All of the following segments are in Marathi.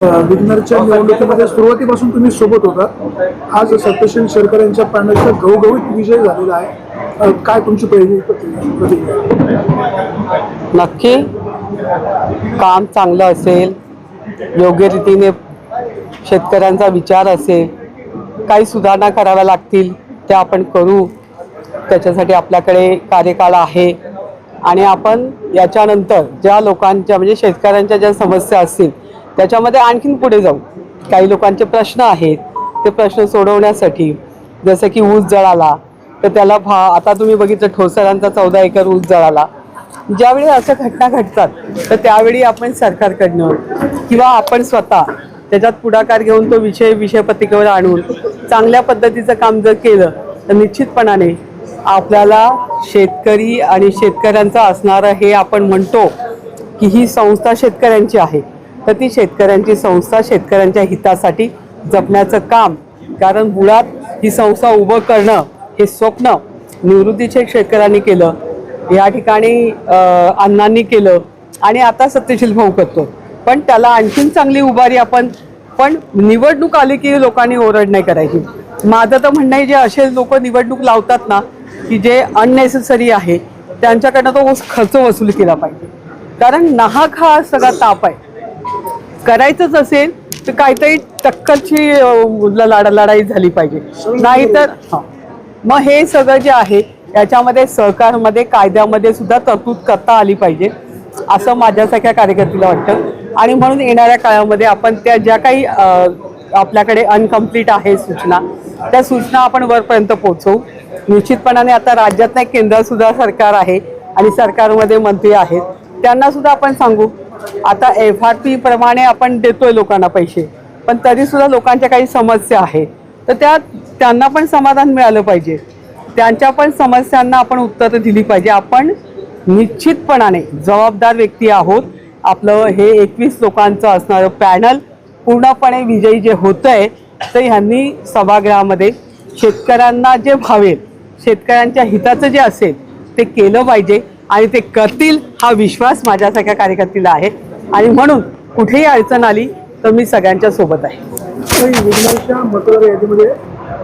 विग्नरच्या निवडणुकीमध्ये सुरुवातीपासून तुम्ही सोबत होता. आज सत्यशील शेरकर यांच्या पॅनलचा घवघवीत विजय झालेला आहे. काय तुमची पहिली नक्की काम चांगलं असेल योग्य रीतीने शेतकऱ्यांचा विचार असेल काही सुधारणा कराव्या लागतील त्या आपण करू. त्याच्यासाठी आपल्याकडे कार्यकाळ आहे. आणि आपण याच्यानंतर ज्या लोकांच्या म्हणजे शेतकऱ्यांच्या ज्या समस्या असतील त्याच्यामध्ये आणखीन पुढे जाऊ. काही लोकांचे प्रश्न आहेत ते प्रश्न सोडवण्यासाठी. जसं की ऊस जळाला तर त्याला भा आता तुम्ही बघितलं ठोसरांचा चौदा एकर ऊस जळाला. ज्यावेळी अशा घटना घडतात तर त्यावेळी आपण सरकारकडनं किंवा आपण स्वतः त्याच्यात पुढाकार घेऊन तो विषय विषयपत्रिकेवर आणून चांगल्या पद्धतीचं काम जर केलं तर निश्चितपणाने आपल्याला शेतकरी आणि शेतकऱ्यांचं असणारं हे आपण म्हणतो की ही संस्था शेतकऱ्यांची आहे. तर ती शेतकऱ्यांची संस्था शेतकऱ्यांच्या हितासाठी जपण्याचं काम. कारण मुळात ही संस्था उभं करणं हे स्वप्न निवृत्तीचे शेतकऱ्यांनी केलं. या ठिकाणी अण्णांनी केलं. आणि आता सत्यशील भाऊ करतो पण त्याला आणखीन चांगली उभारी आपण पण निवडणूक आली की लोकांनी ओरड नाही करायची. माझं तर म्हणणं आहे जे असे लोक निवडणूक लावतात ना की जे अननेसेसरी आहे त्यांच्याकडनं तो खर्च वसूल केला पाहिजे. कारण नाहक हा सगळा ताप आहे. करायचंच असेल तर काहीतरी टक्करची लढा लढाई झाली पाहिजे. नाहीतर मग हे सगळं जे आहे याच्यामध्ये सहकारमध्ये कायद्यामध्ये सुद्धा तरतूद करता आली पाहिजे असं माझ्यासारख्या कार्यकर्त्याला वाटतं. आणि म्हणून येणाऱ्या काळामध्ये आपण त्या ज्या काही आपल्याकडे अनकम्प्लीट आहे सूचना त्या सूचना आपण वरपर्यंत पोहोचवू. निश्चितपणाने आता राज्यात नाही केंद्र सुद्धा सरकार आहे आणि सरकारमध्ये मंत्री आहेत त्यांना सुद्धा आपण सांगू. आता एफ आर पी प्रमाणे आपण देतोय लोकांना पैसे पण तरी सुद्धा लोकांच्या काही समस्या आहेत. तर त्या त्यांना पण समाधान मिळालं पाहिजे. त्यांच्या पण समस्यांना आपण उत्तरं दिली पाहिजे. आपण निश्चितपणाने जबाबदार व्यक्ती आहोत. आपलं हे एकवीस लोकांचं असणारं पॅनल पूर्णपणे विजयी जे होतंय तर ह्यांनी सभागृहामध्ये शेतकऱ्यांना जे भावेल शेतकऱ्यांच्या हिताचं जे असेल ते केलं पाहिजे. आणि ते करतील हा विश्वास माझ्यासारख्या कार्यकर्त्याला आहे. आणि म्हणून कुठेही अडचण आली तर मी सगळ्यांच्या सोबत आहे. मतदार यादीमध्ये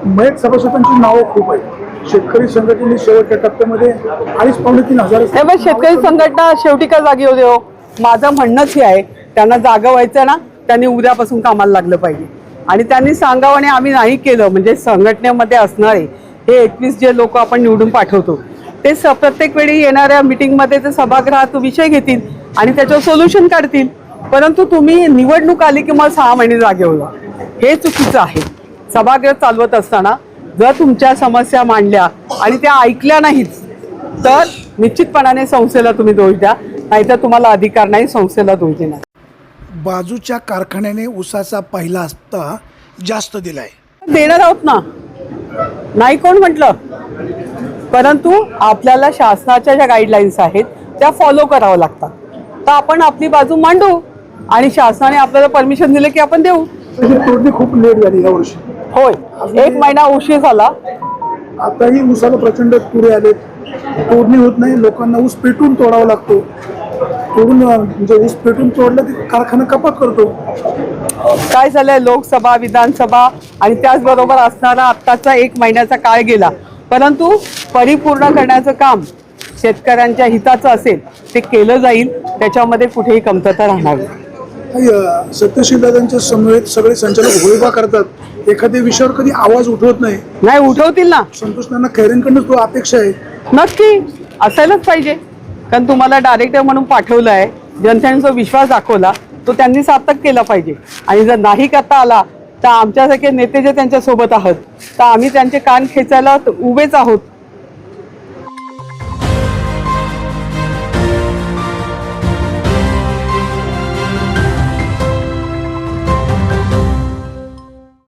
मयत सभासदांची नावं खूप आहेत. शेतकरी संघटनेने शेवटच्या टप्प्यामध्ये अडीच पावणे तीन हजार शेतकरी संघटना शेवटी का जागी होते हो? माझं म्हणणंच हे आहे त्यांना जागा व्हायचं ना त्यांनी उद्यापासून कामाला लागलं पाहिजे. आणि त्यांनी सांगावं आणि आम्ही नाही केलं म्हणजे संघटनेमध्ये असणारे हे एकवीस जे लोक आपण निवडून पाठवतो ते प्रत्येक वेळी येणाऱ्या मिटिंगमध्ये ते सभागृहात विषय घेतील आणि त्याच्यावर सोल्युशन काढतील परंतु तुम्ही निवडणूक आली की मग सहा महिने जागे होला हे चुकीचं आहे. सभागृह चालवत असताना जर तुमच्या समस्या मांडल्या आणि त्या ऐकल्या नाहीत तर निश्चितपणाने संस्थेला तुम्ही दोष द्या नाहीतर तुम्हाला अधिकार नाही संस्थेला दोष देणार. बाजूच्या कारखान्याने उसाचा पहिला हप्ता जास्त दिलाय. देणार आहोत ना? नाही कोण म्हटलं? परंतु आपल्याला शासनाच्या ज्या गाईडलाईन्स आहेत त्या फॉलो कराव्या लागतात. तर आपण आपली बाजू मांडू आणि शासनाने आपल्याला परमिशन दिले की आपण देऊ. तोडणी खूप लेट झाली या वर्षी. होय. एक महिना उशीर झाला. आताही ऊसाला प्रचंड तुरे आलेत. तोडणी होत नाही लोकांना ऊस पेटून तोडावा लागतो. तोडून म्हणजे ऊस पेटून तोडलं की कारखाना कपात करतो. काय झालंय? लोकसभा विधानसभा आणि त्याचबरोबर असणारा आत्ताचा एक महिन्याचा काळ गेला. परंतु परिपूर्ण करण्याचं काम शेतकऱ्यांच्या हिताचं असेल ते केलं जाईल त्याच्यामध्ये कुठेही कमतरता राहणार नाही. सत्यशील दादांच्या समवेत सगळे संचालक होळीबा करतात एखाद्या विषयावर कधी आवाज उठवत नाही. नाही उठवतील ना. संतोष नाना खैरेंकडनं तो अपेक्षा आहे. नक्की असायलाच पाहिजे. कारण तुम्हाला डायरेक्टर म्हणून पाठवलं आहे जनतेने जो विश्वास दाखवला तो त्यांनी सार्थक केला पाहिजे. आणि जर नाही करता आला तर आमच्यासारखे नेते जे त्यांच्यासोबत आहोत तर आम्ही त्यांचे कान खेचायला उभेच आहोत.